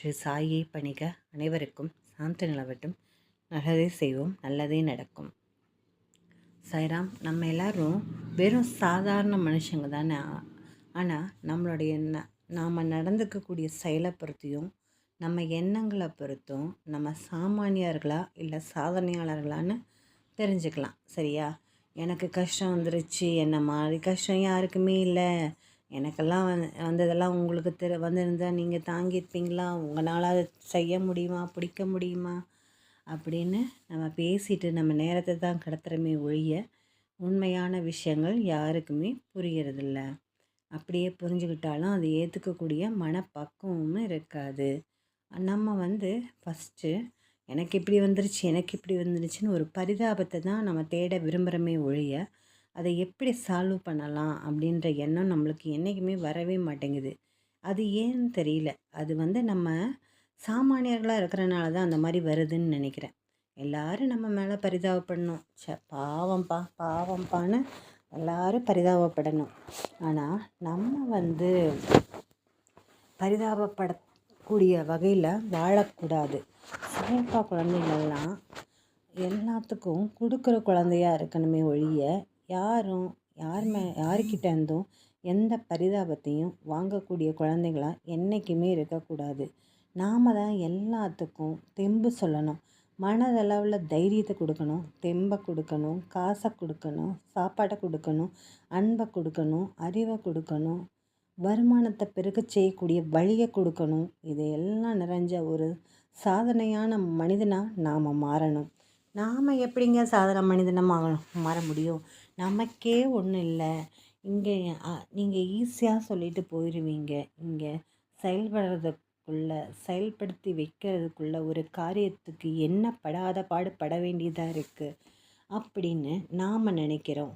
ஸ்ரீ சாயை பணிக அனைவருக்கும் சாந்த நிலவட்டும். நல்லதே செய்வோம் நல்லதே நடக்கும். சாய்ராம் நம்ம எல்லோரும் வெறும் சாதாரண மனுஷங்க தானே? ஆனால் நம்மளுடைய ந நாம் நடந்துக்கக்கூடிய செயலை பொறுத்தியும் நம்ம எண்ணங்களை பொறுத்தும் நம்ம சாமானியர்களா இல்லை சாதனையாளர்களான்னு தெரிஞ்சுக்கலாம். சரியா? எனக்கு கஷ்டம் வந்துருச்சு என்ன மாதிரி கஷ்டம் யாருக்குமே இல்லை. எனக்கெல்லாம் வந் வந்ததெல்லாம் உங்களுக்கு தெரி வந்திருந்தால் நீங்கள் தாங்கியிருப்பீங்களா? உங்களால் அதை செய்ய முடியுமா? பிடிக்க முடியுமா? அப்படின்னு நம்ம பேசிட்டு நம்ம நேரத்தை தான் கடத்துகிறோமே ஒழிய உண்மையான விஷயங்கள் யாருக்குமே புரியறதில்ல. அப்படியே புரிஞ்சுக்கிட்டாலும் அதை ஏற்றுக்கக்கூடிய மனப்பக்குவமும் இருக்காது. நம்ம வந்து ஃபஸ்ட்டு எனக்கு இப்படி வந்துருச்சு எனக்கு இப்படி வந்துருச்சுன்னு ஒரு பரிதாபத்தை தான் நம்ம தேட விரும்புகிறோமே ஒழிய அதை எப்படி சால்வ் பண்ணலாம் அப்படின்ற எண்ணம் நம்மளுக்கு என்றைக்குமே வரவே மாட்டேங்குது. அது ஏன்னு தெரியல. அது வந்து நம்ம சாமானியர்களாக இருக்கிறனால தான் அந்த மாதிரி வருதுன்னு நினைக்கிறேன். எல்லாரும் நம்ம மேலே பரிதாபப்படணும். ச பாவம்ப்பா பாவம்ப்பான்னு எல்லோரும் பரிதாபப்படணும். ஆனால் நம்ம வந்து பரிதாபப்படக்கூடிய வகையில் வாழக்கூடாது. சேஃபாக குழந்தைங்கள்லாம் எல்லாத்துக்கும் கொடுக்குற குழந்தையா இருக்கணுமே ஒழிய யாரும் யார் மே யாருக்கிட்ட இருந்தும் எந்த பரிதாபத்தையும் வாங்கக்கூடிய குழந்தைங்களா என்றைக்குமே இருக்கக்கூடாது. நாம் தான் எல்லாத்துக்கும் தெம்பு சொல்லணும். மனதளவில் தைரியத்தை கொடுக்கணும். தெம்பை கொடுக்கணும். காசை கொடுக்கணும். சாப்பாட்டை கொடுக்கணும். அன்பை கொடுக்கணும். அறிவை கொடுக்கணும். வருமானத்தை பெருக்க செய்யக்கூடிய வழியை கொடுக்கணும். இதையெல்லாம் நிறைஞ்ச ஒரு சாதனையான மனிதனாக நாம் மாறணும். நாம் எப்படிங்க சாதாரண மனிதனாக மாற முடியும்? நமக்கே ஒன்றும் இல்லை. இங்கே நீங்கள் ஈஸியாக சொல்லிட்டு போயிடுவீங்க இங்கே செயல்படுறதுக்குள்ள செயல்படுத்தி வைக்கிறதுக்குள்ள ஒரு காரியத்துக்கு என்ன படாத பாடு பட வேண்டியதாக இருக்குது அப்படின்னு நாம் நினைக்கிறோம்.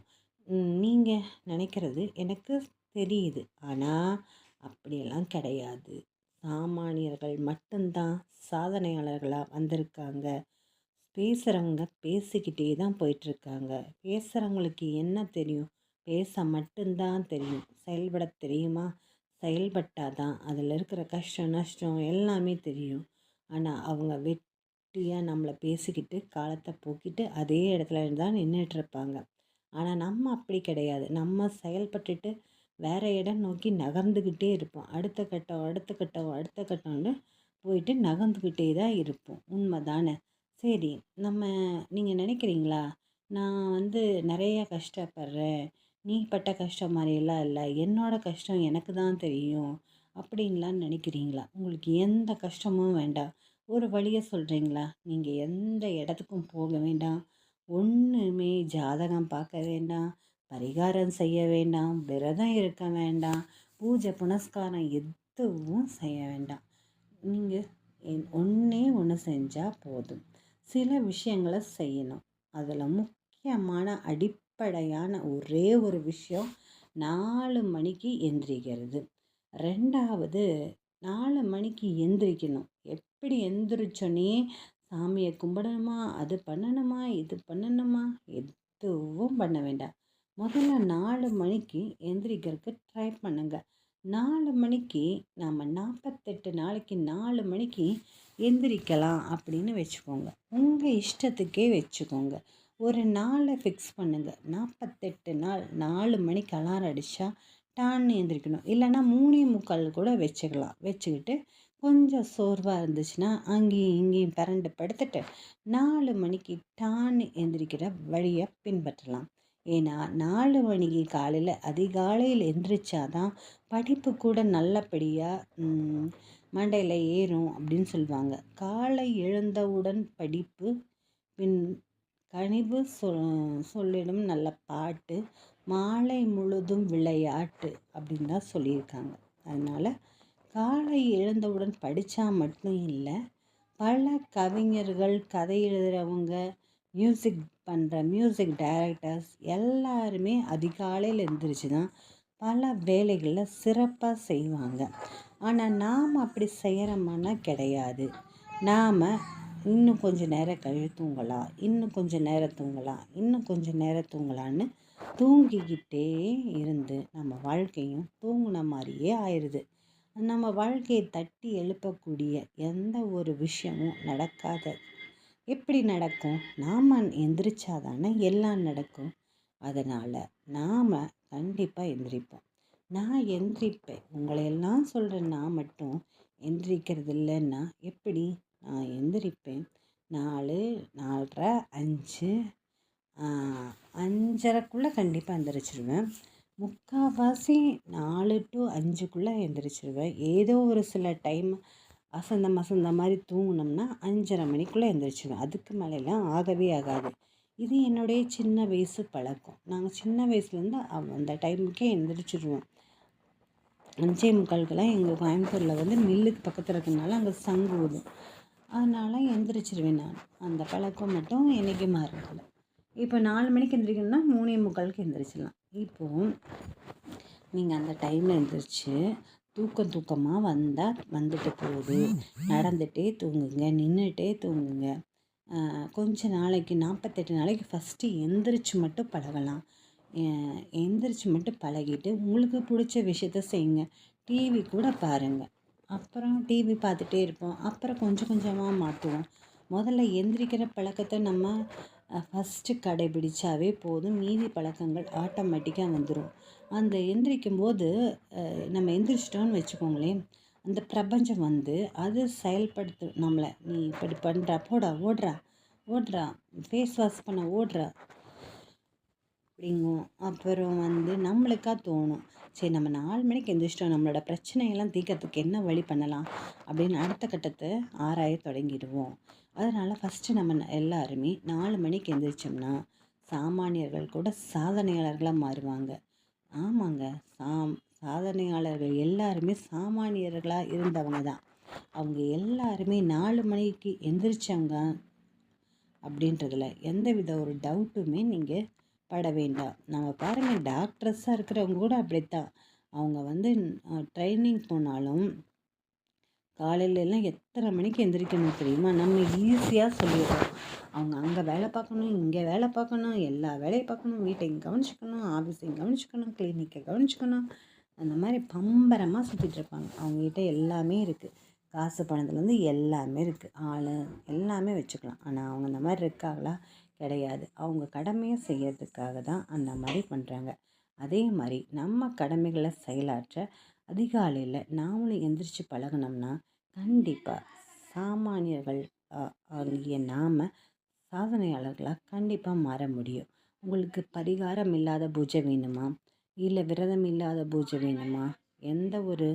நீங்கள் நினைக்கிறது எனக்கு தெரியுது. ஆனால் அப்படியெல்லாம் கிடையாது. சாமானியர்கள் மட்டும்தான் சாதனையாளர்களாக வந்திருக்காங்க. பேசுகிறவங்க பேசிக்கிட்டே தான் போயிட்டுருக்காங்க. பேசுகிறவங்களுக்கு என்ன தெரியும்? பேச மட்டும்தான் தெரியும். செயல்பட தெரியுமா? செயல்பட்டால் தான் அதில் இருக்கிற கஷ்டம் நஷ்டம் எல்லாமே தெரியும். ஆனால் அவங்க வெட்டியாக நம்மளை பேசிக்கிட்டு காலத்தை போக்கிட்டு அதே இடத்துல தான் நின்றுட்டுருப்பாங்க ஆனால் நம்ம அப்படி கிடையாது. நம்ம செயல்பட்டுட்டு வேறு இடம் நோக்கி நகர்ந்துக்கிட்டே இருப்போம். அடுத்த கட்டம் அடுத்த கட்டம் அடுத்த கட்டம்னு போயிட்டு நகர்ந்துக்கிட்டே தான் இருப்போம். உண்மை தானே? சரி நம்ம நீங்கள் நினைக்கிறீங்களா? நான் வந்து நிறைய கஷ்டப்படுறேன். நீ பட்ட கஷ்டம் மாதிரியெல்லாம் இல்லை. என்னோடய கஷ்டம் எனக்கு தான் தெரியும் அப்படின்லாம் நினைக்கிறீங்களா? உங்களுக்கு எந்த கஷ்டமும் வேண்டாம். ஒரு வழியை சொல்கிறீங்களா நீங்கள் எந்த இடத்துக்கும் போக வேண்டாம். ஒன்றுமே ஜாதகம் பார்க்க வேண்டாம். பரிகாரம் செய்ய வேண்டாம். விரதம் இருக்க வேண்டாம். பூஜை புனஸ்காரம் எதுவும் செய்ய வேண்டாம். நீங்கள் ஒன்றே ஒன்று செஞ்சால் போதும். சில விஷயங்களை செய்யணும். அதில் முக்கியமான அடிப்படையான ஒரே ஒரு விஷயம் நாலு மணிக்கு எந்திரிக்கிறது. ரெண்டாவது நாலு மணிக்கு எந்திரிக்கணும். எப்படி எந்திரிச்சோன்னே சாமியை கும்பிடணுமா அது பண்ணணுமா இது பண்ணணுமா எதுவும் பண்ண வேண்டாம். முதல்ல நாலு மணிக்கு எந்திரிக்கிறதுக்கு ட்ரை பண்ணுங்கள் நாலு மணிக்கு நாம் நாற்பத்தெட்டு நாளைக்கு நாலு மணிக்கு எந்திரிக்கலாம் அப்படின்னு வச்சுக்கோங்க. உங்கள் இஷ்டத்துக்கே வச்சுக்கோங்க. ஒரு நாளை ஃபிக்ஸ் பண்ணுங்கள் நாற்பத்தெட்டு நாள் நாலு மணிக்கு அலாரம் அடித்தா டான்னு எந்திரிக்கணும். இல்லைன்னா மூணே முக்கால் கூட வச்சுக்கலாம். வச்சுக்கிட்டு கொஞ்சம் சோர்வாக இருந்துச்சுன்னா அங்கேயும் இங்கேயும் பரண்டு படுத்துட்டு நாலு மணிக்கு டான்னு எந்திரிக்கிற வழியை பின்பற்றலாம். ஏன்னா நாலு மணிக்கு காலையில் அதிகாலையில் எந்திரிச்சாதான் படிப்பு கூட நல்லபடியாக மண்டையில் ஏறும் அப்படின்னு சொல்லுவாங்க. காலை எழுந்தவுடன் படிப்பு பின் கனிவு சொல் சொல்லிடும் நல்ல பாட்டு மாலை முழுதும் விளையாட்டு அப்படின்னு தான் சொல்லியிருக்காங்க. அதனால் காலை எழுந்தவுடன் படித்தா மட்டும் இல்லை பல கவிஞர்கள் கதை எழுதுகிறவங்க மியூசிக் பண்ணுற மியூசிக் டைரக்டர்ஸ் எல்லாருமே அதிகாலையில் எழுந்திரிச்சு தான் பல வேலைகளில் சிறப்பாக செய்வாங்க. ஆனால் நாம் அப்படி செய்கிறோமானா கிடையாது. நாம் இன்னும் கொஞ்சம் நேரம் கழி தூங்கலாம் இன்னும் கொஞ்சம் நேரம் தூங்கலாம் இன்னும் கொஞ்சம் நேரம் தூங்கலான்னு தூங்கிக்கிட்டே இருந்து நம்ம வாழ்க்கையும் தூங்கின மாதிரியே ஆயிடுது நம்ம வாழ்க்கையை தட்டி எழுப்பக்கூடிய எந்த ஒரு விஷயமும் நடக்காத. எப்படி நடக்கும்? நாம் எந்திரிச்சாதானே எல்லாம் நடக்கும். அதனால் நாம் கண்டிப்பாக எந்திரிப்போம். நான் எந்திரிப்பேன். உங்களையெல்லாம் சொல்கிற நான் மட்டும் எந்திரிக்கிறது இல்லைன்னா எப்படி? நான் எந்திரிப்பேன். நாலு நாலரை அஞ்சு அஞ்சரைக்குள்ளே கண்டிப்பாக எந்திரிச்சிருவேன். முக்கால்வாசி நாலு டு அஞ்சுக்குள்ளே எந்திரிச்சிருவேன். ஏதோ ஒரு சில டைம் அசந்த மசந்த மாதிரி தூங்கினோம்னா அஞ்சரை மணிக்குள்ளே எந்திரிச்சிடுவேன் அதுக்கு மேலெலாம் ஆகவே ஆகாது. இது என்னுடைய சின்ன வயசு பழக்கம். நாங்கள் சின்ன வயசுலேருந்து அந்த டைமுக்கே எந்திரிச்சிடுவோம் அஞ்சே முக்கால்கெல்லாம் எங்கள் கோயம்புத்தூரில் வந்து மில்லுக்கு பக்கத்தில் இருக்கிறதுனால அங்கே சங்கு ஊதும். அதனால் எந்திரிச்சிருவேன் நான். அந்த பழக்கம் மட்டும் என்றைக்கு மாறுறதில்ல இப்போ நாலு மணிக்கு எந்திரிக்கணும்னா மூணே முக்காலுக்கு எந்திரிச்சிடலாம். இப்போது நீங்கள் அந்த டைமில் எந்திரிச்சு தூக்கம் தூக்கமாக வந்தால் வந்துட்டு போகுது. நடந்துகிட்டே தூங்குங்க. நின்றுட்டே தூங்குங்க. கொஞ்ச நாளைக்கு நாற்பத்தெட்டு நாளைக்கு ஃபஸ்ட்டு எந்திரிச்சு மட்டும் பழகலாம். எந்திரிச்சு மட்டும் பழகிட்டு உங்களுக்கு பிடிச்ச விஷயத்த செய்யுங்க. டிவி கூட பாருங்கள் அப்புறம் டிவி பார்த்துட்டே இருப்போம். அப்புறம் கொஞ்சம் கொஞ்சமாக மாற்றுவோம். முதல்ல எந்திரிக்கிற பழக்கத்தை நம்ம ஃபஸ்ட்டு கடைபிடிச்சாவே போதும். மீதி பழக்கங்கள் ஆட்டோமேட்டிக்காக வந்துடும் அந்த எந்திரிக்கும் போது நம்ம எந்திரிச்சிட்டோன்னு வச்சுக்கோங்களேன். அந்த பிரபஞ்சம் வந்து அது செயல்படுத்து நம்மளை நீ இப்படி பண்ணுறா போடா ஓடுறா ஓடுறா ஃபேஸ் வாஷ் பண்ண ஓடுறா அப்படிங்கும். அப்புறம் வந்து நம்மளுக்காக தோணும் சரி நம்ம நாலு மணிக்கு எந்திரிச்சிட்டோம் நம்மளோட பிரச்சனையெல்லாம் தீர்க்கறதுக்கு என்ன வழி பண்ணலாம்? அப்படின்னு அடுத்த கட்டத்தை ஆராய தொடங்கிடுவோம். அதனால் ஃபஸ்ட்டு நம்ம எல்லாருமே நாலு மணிக்கு எந்திரிச்சோம்னா சாமானியர்கள் கூட சாதனையாளர்களாக மாறுவாங்க. ஆமாங்க சாம் சாதனையாளர்கள் எல்லாருமே சாமானியர்களாக இருந்தவங்க தான். அவங்க எல்லாருமே நாலு மணிக்கு எந்திரிச்சவங்க அப்படின்றதுல எந்த வித ஒரு டவுட்டுமே நீங்கள் பட வேண்டாம். நம்ம பாருங்கள் டாக்டர்ஸாக இருக்கிறவங்க கூட அப்படித்தான். அவங்க வந்து ட்ரைனிங் போனாலும் காலையிலலாம் எத்தனை மணிக்கு எந்திரிக்கணும் தெரியுமா? நம்ம ஈஸியாக சொல்லிடுறோம். அவங்க அங்கே வேலை பார்க்கணும் இங்கே வேலை பார்க்கணும் எல்லா வேலையும் பார்க்கணும் வீட்டையும் கவனிச்சிக்கணும் ஆஃபீஸையும் கவனிச்சுக்கணும் கிளினிக்கை கவனிச்சிக்கணும். அந்த மாதிரி பம்பரமாக சுற்றிட்டு இருப்பாங்க அவங்ககிட்ட எல்லாமே இருக்குது காசு பணத்துலேருந்து எல்லாமே இருக்குது ஆள் எல்லாமே வச்சுக்கலாம். ஆனால் அவங்க அந்த மாதிரி இருக்காங்களா? கிடையாது. அவங்க கடமையை செய்கிறதுக்காக தான் அந்த மாதிரி பண்ணுறாங்க அதே மாதிரி நம்ம கடமைகளை செயலாற்ற அதிகாலையில் நாமளும் எந்திரிச்சு பழகினோம்னா கண்டிப்பாக சாமானியர்கள் ஆகிய நாம் சாதனையாளர்களாக கண்டிப்பாக மாற முடியும். உங்களுக்கு பரிகாரம் இல்லாத பூஜை வேணுமா? இல்லை விரதம் இல்லாத பூஜை வேணுமா? எந்த ஒரு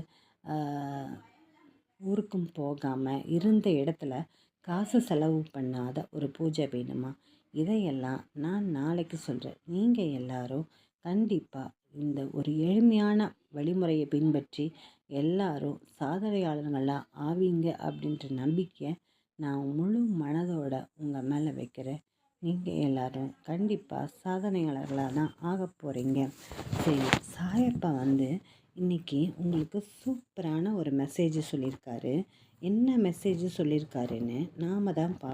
ஊருக்கும் போகாமல் இருந்த இடத்துல காசு செலவு பண்ணாத ஒரு பூஜை வேணுமா? இதையெல்லாம் நான் நாளைக்கு சொல்கிறேன் நீங்கள் எல்லாரும் கண்டிப்பாக இந்த ஒரு எளிமையான வழிமுறையை பின்பற்றி எல்லாரும் சாதனையாளர்களாக ஆவீங்க அப்படின்ற நம்பிக்கையை நான் முழு மனதோட உங்கள் மேலே வைக்கிறேன். நீங்கள் எல்லோரும் கண்டிப்பாக சாதனையாளர்களாக தான் ஆக போகிறீங்க சரி சாயப்பா வந்து இன்றைக்கி உங்களுக்கு சூப்பரான ஒரு மெசேஜ் சொல்லியிருக்காரு. என்ன மெசேஜ் சொல்லியிருக்காருன்னு நாம் தான் பா